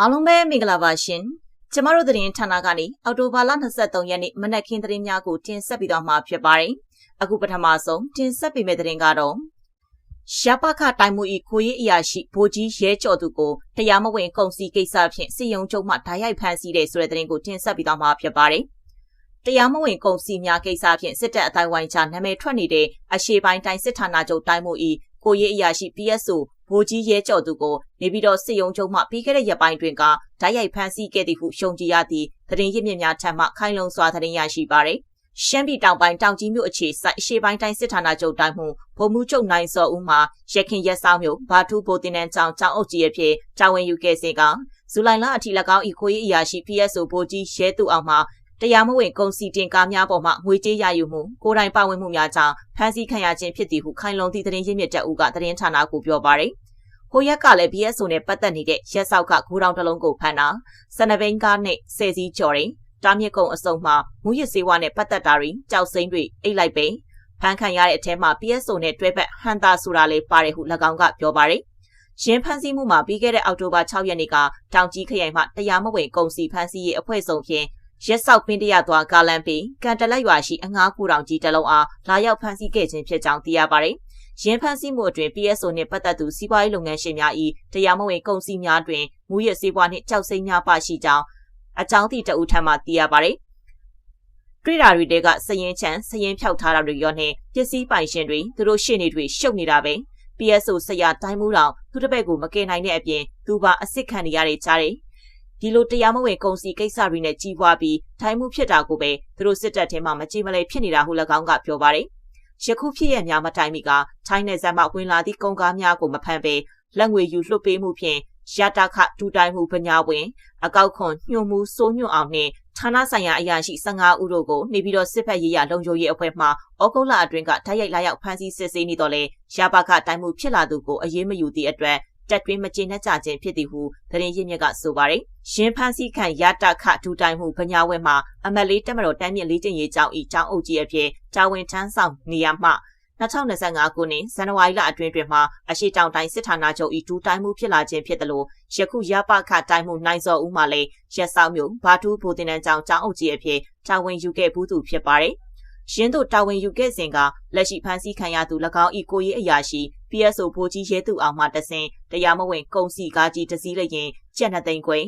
အားလုံးပဲမင်္ဂလာပါရှင်ကျမတို့သတင်းဌာနကနေအော်တိုဘာလ23ရက်နေ့မနက်ခင်းသတင်းများကိုတင်ဆက်ပြီးတော့မှာဖြစ်ပါတယ်အခုပထမဆုံးတင်ဆက်ပေးမယ့်သတင်းကတော့ရပခတိုင်းမှုဤကိုရေးအရာရှိဗိုလ်ကြီးရဲကျော်သူကိုတရားမဝင်ကုန်စည်ကိစ္စဖြင့်စစ်ရုံးချုပ်မှဓာတ်ရိုက်ဖမ်းဆီးတဲ့ဆိုတဲ့သတင်းကိုတင်ဆက်ပြီးတော့မှာဖြစ်ပါတယ်တရားမဝင်ကုန်စည်များကိစ္စဖြင့်စစ်တပ်အတိုင်းဝိုင်းချနာမည်ထွက်နေတဲ့အရှေ့ပိုင်းတိုင်းစစ်ဌာနချုပ်တိုင်းမှုဤကိုရေးအရာရှိ PSO ဗိုလ်ကြီးရဲကျော်သူကိုနေပြီးတော့စစ်ရုံးချုပ်မှပြီးခဲ့တဲ့ရက်ပိုင်းတွင်ကဓာတ်ရိုက်ဖမ်းဆီးခဲ့သည်ဟုရှုံကြည်ရသည့်သတင်းရစ်မြစ်များထံမှခိုင်လုံစွာသတင်းရရှိပါရယ်ရှမ်းပြည်တောင်ပိုင်းတောင်ကြီးမြို့အခြေစိုက်အရှေ့ပိုင်းတိုင်းစစ်ဌာနချုပ်တိုင်းမှုဗိုလ်မှူးချုပ်နိုင်စောဦးမှရခင်ရက်ဆောင်မြို့ဘာထူးဘိုတင်နန်းကျောင်းကျောင်းအုပ်ကြီးအဖြစ်တာဝန်ယူခဲ့စဉ်ကဇူလိုင်လအထိ၎င်းဤခွေးအရာရှိ PSO ဗိုလ်ကြီးရဲသူအောင်မှ တရားမဝင်ကုန်စည်တင်ကားများပေါ်မှငွေကြေးရယူမှုကိုယ်တိုင်ပါဝင်မှုများကြောင့်ဖမ်းဆီးခံရခြင်းဖြစ်သည်ဟုခိုင်လုံသည့်သတင်းရင်းမြစ်တပ်ဦးကသတင်းဌာနကိုပြောပါရယ်။ဟိုရက်ကလည်း BSO နဲ့ပတ်သက်နေတဲ့ရက်ဆောက်ကဂိုးတောင်တစ်လုံးကိုဖမ်းတာစနဘိန်းကားနဲ့ဆယ်စီးကျော်တယ်။တားမြစ်ကုံအစုံမှာမူရစ်စေးဝါနဲ့ပတ်သက်တာတွေကြောက်စိမ့်တွေအိတ်လိုက်ပင်ဖမ်းခံရတဲ့အထက်မှာ PSO နဲ့တွဲဘက်ဟန်တာဆိုတာလေးပါတယ်ဟု၎င်းကပြောပါရယ်။ရင်းဖမ်းဆီးမှုမှာပြီးခဲ့တဲ့အောက်တိုဘာ6ရက်နေ့ကတောင်ကြီးခရိုင်မှတရားမဝင်ကုန်စည်ဖမ်းဆီးရေးအဖွဲ့ဆောင်ဖြင့် ရက်ဆောက်ပင်းတရသွားကားလမ်းပြီးကန်တလက်ရွာရှိအငားကူတောင်ကြီးတလုံးအားလာရောက်ဖမ်းဆီးခဲ့ခြင်းဖြစ်ကြောင်းသိရပါတယ်။ရင်းဖမ်းဆီးမှုအတွင်း PSO နှင့်ပတ်သက်သူစီးပွားရေးလုပ်ငန်းရှင်များ၏တရားမဝင်ကုန်စည်များတွင်မူရစ်စေးပွားနှင့်ကြောက်စိမ်းများပါရှိကြောင်းအကြောင်းသည့်တအူထံမှသိရပါတယ်။တွေ့တာတွေတဲကစရင်ချန်စရင်ဖြောက်ထားတာတွေရောနှင့်ပစ္စည်းပိုင်ရှင်တွေသူတို့ရှေ့နေတွေရှုပ်နေတာပဲ PSO ဆရာတိုင်းမှုတော်သူတစ်ပည့်ကိုမကယ်နိုင်တဲ့အပြင်သူပါအစ်စ်ခံနေရတဲ့ကြားတယ် ဒီလိုတရားမဝင်ကုန်စည်ကိစ္စတွေနဲ့ကြီးပွားပြီးထိုင်မှုဖြစ်တာကိုပဲသူတို့စစ်တပ်ထဲမှာမကြည်မလဲဖြစ်နေတာဟု၎င်းကပြောပါတယ်။ယခုဖြစ်ရများမတိုင်မီကထိုင်းနယ်စပ်မှဝင်လာသည့်ကုန်ကားများကိုမဖမ်းဘဲလက်ငွေယူလွှတ်ပေးမှုဖြင့်ရတခဒူတိုင်းမှုပညာဝင်အကောက်ခွန်ညှို့မှုစိုးညွန့်အောင်နှင့်ဌာနဆိုင်ရာအရာရှိ15ဦးတို့ကိုနေပြီးတော့စစ်ဖက်ရေးရလုံခြုံရေးအဖွဲ့မှဩဂုတ်လအတွင်းကတိုက်ရိုက်လာရောက်ဖမ်းဆီးစစ်ဆေးနေတော့လေရပါကတိုင်းမှုဖြစ်လာသူကိုအရေးမယူသည့်အတွက် တက်တွင်းမကျေနပ်ကြခြင်းဖြစ်သည်ဟုသတင်းရင်းမြစ်ကဆိုပါတယ်။ရင်းဖန်းစည်းခံရတခဒူတိုင်မှုဗညာဝဲမှာအမတ်လေးတက်မတော်တမ်းမြင့်လေးကျင်ရေးကြောင်းဤကျောင်းအုပ်ကြီးအဖြစ်တာဝန်ထမ်းဆောင်နေရမှ2025ခုနှစ်ဇန်နဝါရီလအတွင်းတွင်မှအရှိတောင်တိုင်းစစ်ဌာနချုပ်ဤဒူတိုင်းမှုဖြစ်လာခြင်းဖြစ်တယ်လို့ယခုရပခတိုင်းမှုနိုင်စော်ဦးမှလည်းရက်ဆောင်မျိုးဘာတူးဘူတင်တန်းကျောင်းကျောင်းအုပ်ကြီးအဖြစ်တာဝန်ယူခဲ့ဘူးသူဖြစ်ပါတယ်။ရင်းတို့တာဝန်ယူခဲ့စဉ်ကလက်ရှိဖမ်းဆီးခံရသူ၎င်းဤကိုရေးအရာရှိ PSO ဘိုးကြီးရဲသူအောင်မှတဆင်တရားမဝင်ကုန်စည်ကားကြီးတစည်းလျင်ကျက်နှစ်သိန်းခွေ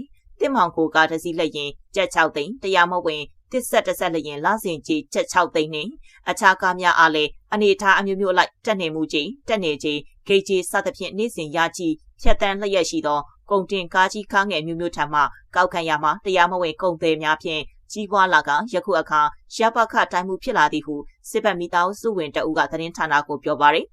တစ်မောင်ကိုကားတစည်းလျင်ကျက်6သိန်းတရားမဝင်တစ်ဆက်တစ်ဆက်လျင်လစဉ်ကြီးကျက်6သိန်းနှင့်အခြားကားများအားလည်းအနေထားအမျိုးမျိုးလိုက်တက်နေမှုကြီးတက်နေကြီးဂိတ်ကြီးစသဖြင့်နေ့စဉ်ရကြီးဖြတ်တန်းလျက်ရှိသောကုန်တင်ကားကြီးကားငယ်မျိုးမျိုးထံမှကောက်ခံရမှာတရားမဝင်ကုန်သည်များဖြင့်ကြီးပွားလာကယခုအခါရပခတိုင်းမှုဖြစ်လာသည်ဟုစစ်ဘက်မိသားစုဝင်တအုပ်ကသတင်းဌာနကိုပြောပါရယ်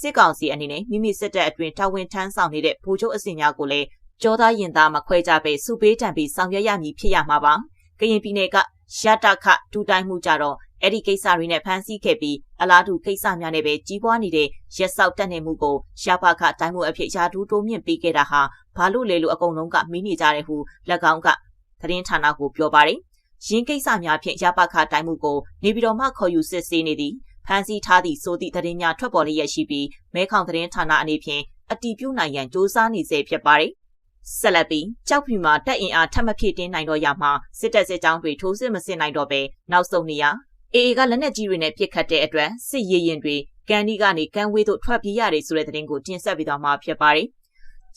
စစ်ကောင်စီအနေနဲ့မိမိစစ်တပ်အတွင်းတာဝန်ထမ်းဆောင်နေတဲ့ဗိုလ်ချုပ်အစင်များကိုလည်းကြောသားရင်သားမခွဲကြပဲစုပေးတံပြီးဆောင်ရွက်ရမည်ဖြစ်ရမှာပါ။ကရင်ပြည်နယ်ကရတခဒူတိုင်းမှုကြတော့အဲ့ဒီကိစ္စတွေနဲ့ဖမ်းဆီးခဲ့ပြီးအလားတူကိစ္စများနဲ့ပဲကြီးပွားနေတဲ့ရက်ဆောက်တက်နေမှုကိုရပါခတိုင်းမှုအဖြစ်ရာထူးတိုးမြင့်ပေးခဲ့တာဟာဘာလို့လဲလို့အကုန်လုံးကမီးနေကြတယ်ဟု၎င်းကသတင်းဌာနကိုပြောပါတယ်။ရင်းကိစ္စများဖြင့်ရပါခတိုင်းမှုကိုနေပြည်တော်မှခေါ်ယူစစ်ဆေးနေသည် ဖမ်းဆီးထားသည့်ဆိုသည့်သတင်းများထွက်ပေါ်လျက်ရှိပြီးမဲခေါင်သတင်းဌာနအနေဖြင့်အတီးပြုနိုင်ရန်စ조사နေစေဖြစ်ပါတယ်။ဆက်လက်ပြီးကြောက်ဖြူမှာတက်အင်အားထပ်မဖြစ်တင်းနိုင်တော့ရမှာစစ်တပ်စစ်ကြောင်းတွေထိုးစစ်မဆင်နိုင်တော့ပဲနောက်ဆုံးနေရအေအေကလက်နက်ကြီးတွေနဲ့ပစ်ခတ်တဲ့အတွက်စစ်ရေးရင်တွေကန်ဒီကနေကန်ဝေးသို့ထွက်ပြေးရတယ်ဆိုတဲ့သတင်းကိုတင်ဆက်ပေးသွားမှာဖြစ်ပါတယ်။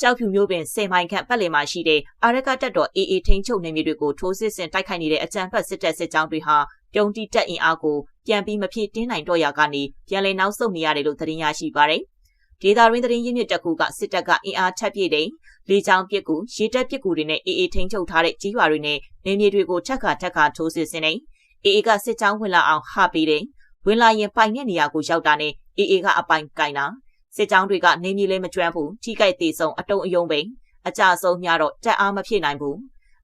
ကြောက်ဖြူမျိုးပင်10မိုင်ခန့်ပတ်လည်မှာရှိတဲ့အာရကတက်တော်အေအေထိန်ချုပ်နေမြေတွေကိုထိုးစစ်ဆင်တိုက်ခိုက်နေတဲ့အကြမ်းဖက်စစ်တပ်စစ်ကြောင်းတွေဟာပြုံးတီတက်အင်အားကိုပြန်ပြီးမဖြစ်တင်းနိုင်တော့ရကနေပြန်လည်နောက်ဆုတ်နေရတယ်လို့သတင်းရရှိပါတယ်။ဒေတာရင်းသတင်းရင်းမြစ်တက်ကူကစစ်တပ်ကအင်အားထပ်ပြည့်တဲ့လေကြောင်းပစ်ကူရေတပ်ပစ်ကူတွေနဲ့အေးအေးထိန်းချုပ်ထားတဲ့ကြီးရွာတွေနဲ့နေမြေတွေကိုထက်ခါထက်ခါထိုးစစ်ဆင်နေအေးအေးကစစ်ကြောင်းဝင်လာအောင်ဟပေးတယ်။ဝင်လာရင်ပိုင်တဲ့နေရာကိုရောက်တာနဲ့အေးအေးကအပိုင်ကင်တာ စစ်ကြောင်းတွေကနေမြေလည်းမကျွမ်းဘူးထိကြိုက်သေးဆုံးအတုံအယုံပဲအကြဆုံးများတော့တက်အားမဖြစ်နိုင်ဘူး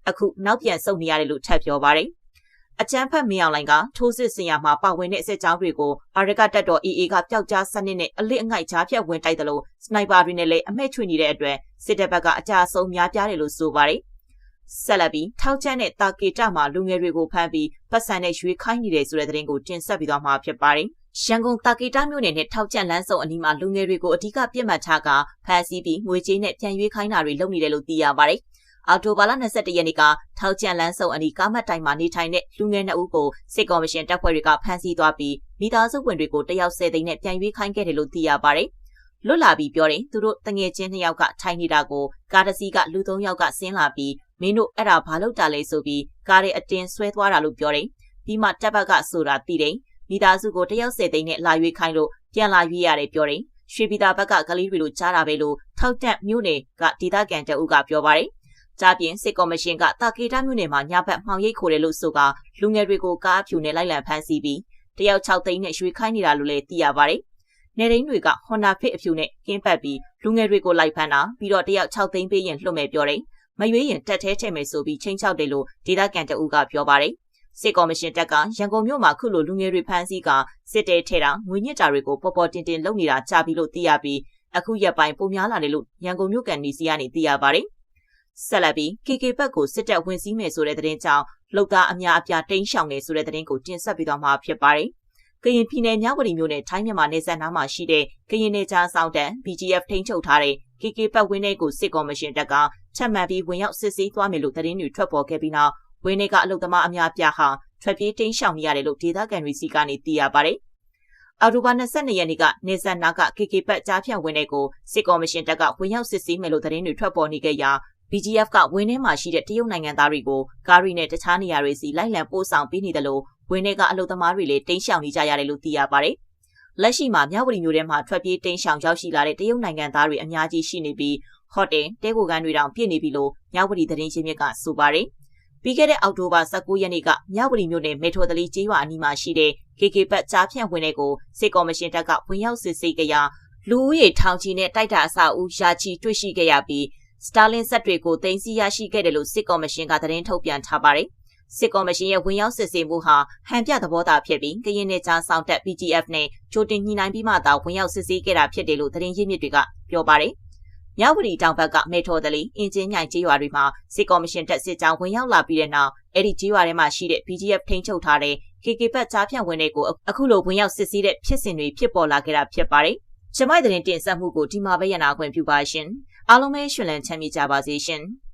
အခုနောက်ပြန်ဆုတ်နေရတယ်လို့ထပ်ပြောပါတယ်။အကြမ်းဖက်မင်းအောင်လိုင်ကထိုးစစ်ဆင်ရမှာပါဝင်တဲ့စစ်ကြောင်းတွေကိုအာရကတက်တော် AA ကပျောက်ကြားစနစ်နဲ့အလစ်အငိုက်ကြားဖြတ်ဝင်တိုက်တယ်လို့စနိုက်ပါတွေနဲ့လည်းအမဲချွေနေတဲ့အတွက်စစ်တပ်ဘက်ကအကြအဆုံးများပြားတယ်လို့ဆိုပါတယ်။ဆက်လက်ပြီးထောက်ချမ်းတဲ့တာကေတမှာလူငယ်တွေကိုဖမ်းပြီးပတ်စံနဲ့ရွေးခိုင်းနေတဲ့ဆိုတဲ့သတင်းကိုတင်ဆက်ပြီးသွားမှာဖြစ်ပါတယ်။ ရန်ကုန်တာကေတာမြို့နယ်နဲ့ထောက်ကျန့်လမ်းစုံအနီးမှာလူငယ်တွေကိုအဓိကပြစ်မှတ်ထားကဖမ်းဆီးပြီးငွေကြေးနဲ့ပြန်ရွေးခိုင်းတာတွေလုပ်နေတယ်လို့သိရပါတယ်။အော်တိုဘာလ22ရက်နေ့ကထောက်ကျန်လန်းစုံအနီးကားမတ်တိုင်မှာနေထိုင်တဲ့လူငယ်နှစ်ဦးကိုစစ်ကော်မရှင်တပ်ဖွဲ့တွေကဖမ်းဆီးသွားပြီးမိသားစုဝင်တွေကိုတယောက်ဆယ်သိန်းနဲ့ပြန်ရွေးခိုင်းခဲ့တယ်လို့သိရပါတယ်။လွတ်လာပြီးပြောတယ်သူတို့တငယ်ချင်းနှစ်ယောက်ကထိုင်နေတာကိုကားတစ်စီးကလူသုံးယောက်ကဆင်းလာပြီးမင်းတို့အဲ့ဒါဘာလုပ်တာလဲဆိုပြီးကားရဲ့အတင်းဆွဲသွားတာလို့ပြောတယ်။ပြီးမှတပ်ဘက်ကဆိုတာသိတယ်။ မိသားစုကိုတယောက်ဆယ်သိန်းနဲ့လာရွေးခိုင်းလို့ပြန်လာရွေးရတယ်ပြောတယ်။ရွှေပြည်သာဘက်ကကလေးတွေလိုကြားတာပဲလို့ထောက်တက်မြို့နယ်ကဒေသခံတအုပ်ကပြောပါတယ်။ကြားပြင်စစ်ကော်မရှင်ကတာကေတာမြို့နယ်မှာညဘက်မှောင်ရိပ်ခိုတယ်လို့ဆိုကလူငယ်တွေကိုကားဖြူနဲ့လိုက်လံဖမ်းဆီးပြီးတယောက်6သိန်းနဲ့ရွှေခိုင်းနေတာလို့လည်းသိရပါတယ်။နေရင်းတွေကဟွန်ဒါဖစ်အဖြူနဲ့ကင်းပတ်ပြီးလူငယ်တွေကိုလိုက်ဖမ်းတာပြီးတော့တယောက်6သိန်းပေးရင်လွှတ်မယ်ပြောတယ်။မရွေးရင်တက်သေးထည့်မယ်ဆိုပြီးချင်းချောက်တယ်လို့ဒေသခံတအုပ်ကပြောပါတယ်။ စစ်ကော်မရှင်တပ်ကရန်ကုန်မြို့မှာခုလိုလူငယ်တွေဖမ်းဆီးကစစ်တဲထဲတာငွေညစ်တာတွေကိုပေါ်ပေါ်တင်တင်လုပ်နေတာကြားပြီးလို့သိရပြီးအခုရက်ပိုင်းပုံများလာတယ်လို့ရန်ကုန်မြို့ကန်ဒီစီကနေသိရပါတယ်။ဆက်လက်ပြီး KK ဘက်ကိုစစ်တပ်ဝင်စည်းမယ်ဆိုတဲ့သတင်းကြောင့်လောက်သားအများအပြားတိမ်းရှောင်နေဆိုတဲ့သတင်းကိုတင်ဆက်ပေးသွားမှာဖြစ်ပါတယ်။ကရင်ပြည်နယ်မြဝတီမြို့နယ်ထိုင်းမြန်မာနယ်စပ်နားမှာရှိတဲ့ကရင်နယ်ကြားဆောင်တန် BGF ထိန်းချုပ်ထားတဲ့ KK ဘက်ဝင်းထဲကိုစစ်ကော်မရှင်တပ်ကချက်မှန်ပြီးဝင်ရောက်စစ်ဆေးသွားမယ်လို့သတင်းတွေထွက်ပေါ်ခဲ့ပြီးနောက် ဝင်းထဲကအလုသမားအများအပြားဟာထွက်ပြေးတိမ်းရှောင်နေရတယ်လို့ဒေသခံတွေစီကနေသိရပါတယ်။အော်တိုဘာ22ရက်နေ့ကနေဆက်နာက KK ဘက်ကြားဖြတ်ဝင်တဲ့ကိုစစ်ကော်မရှင်တပ်ကဝင်ရောက်စစ်ဆေးမယ်လို့သတင်းတွေထွက်ပေါ်နေခဲ့ရာ BGF ကဝင်းထဲမှာရှိတဲ့တရုတ်နိုင်ငံသားတွေကိုကားရီနဲ့တခြားနေရာတွေစီလိုက်လံပို့ဆောင်ပေးနေတယ်လို့ဝင်းထဲကအလုသမားတွေလည်းတိမ်းရှောင်နေကြရတယ်လို့သိရပါတယ်။လက်ရှိမှာမြဝတီမြို့ထဲမှာထွက်ပြေးတိမ်းရှောင်ရောက်ရှိလာတဲ့တရုတ်နိုင်ငံသားတွေအများကြီးရှိနေပြီးဟိုတယ်တဲကိုကန်တွေတောင်ပြည့်နေပြီလို့မြဝတီသတင်းရင်းမြစ်ကဆိုပါတယ်။ ပြီးခဲ့တဲ့အောက်တိုဘာ19ရက်နေ့ကမြဝတီမြို့နယ်မေထော်တလီကျေးရွာအနီးမှာရှိတဲ့ KK ဘတ်ကြားဖြန့်ဝင်တဲ့ကိုစစ်ကော်မရှင်တပ်ကဝင်ရောက်စစ်ဆေးကြရာလူဦးရေထောင်ချီနဲ့တိုက်တာအဆောက်အဦရာချီတွေ့ရှိခဲ့ရပြီးစတာလင်ဆက်တွေကိုတင်စီရရှိခဲ့တယ်လို့စစ်ကော်မရှင်ကသတင်းထုတ်ပြန်ထားပါတယ်။စစ်ကော်မရှင်ရဲ့ဝင်ရောက်စစ်ဆေးမှုဟာဟန်ပြသဘောသားဖြစ်ပြီးကရင်နယ်ကြားဆောင်တက် PGF နဲ့ချိုတင်ညှိနှိုင်းပြီးမှသာဝင်ရောက်စစ်ဆေးခဲ့တာဖြစ်တယ်လို့သတင်းရင်းမြစ်တွေကပြောပါတယ်။ မြဝတီတောင်ဘက်ကမေထော်တလီအင်ဂျင်ညိုင်ကျေးရွာတွေမှာစစ်ကော်မရှင်တပ်စစ်ကြောင်းဝင်ရောက်လာပြီးတဲ့နောက်အဲ့ဒီကျေးရွာထဲမှာရှိတဲ့ PGF ထိန်းချုပ်ထားတဲ့ KK ဘတ်ကြားဖြန့်ဝင်တွေကိုအခုလိုဝင်ရောက်စစ်ဆေးတဲ့ဖြစ်စဉ်တွေဖြစ်ပေါ်လာခဲ့တာဖြစ်ပါတယ်။ကျမိုက်တဲ့တင်ဆက်မှုကိုဒီမှာပဲရနာခွင့်ပြုပါရှင်။အားလုံးပဲရှင်လန်းချမ်းမြေ့ကြပါစေရှင်။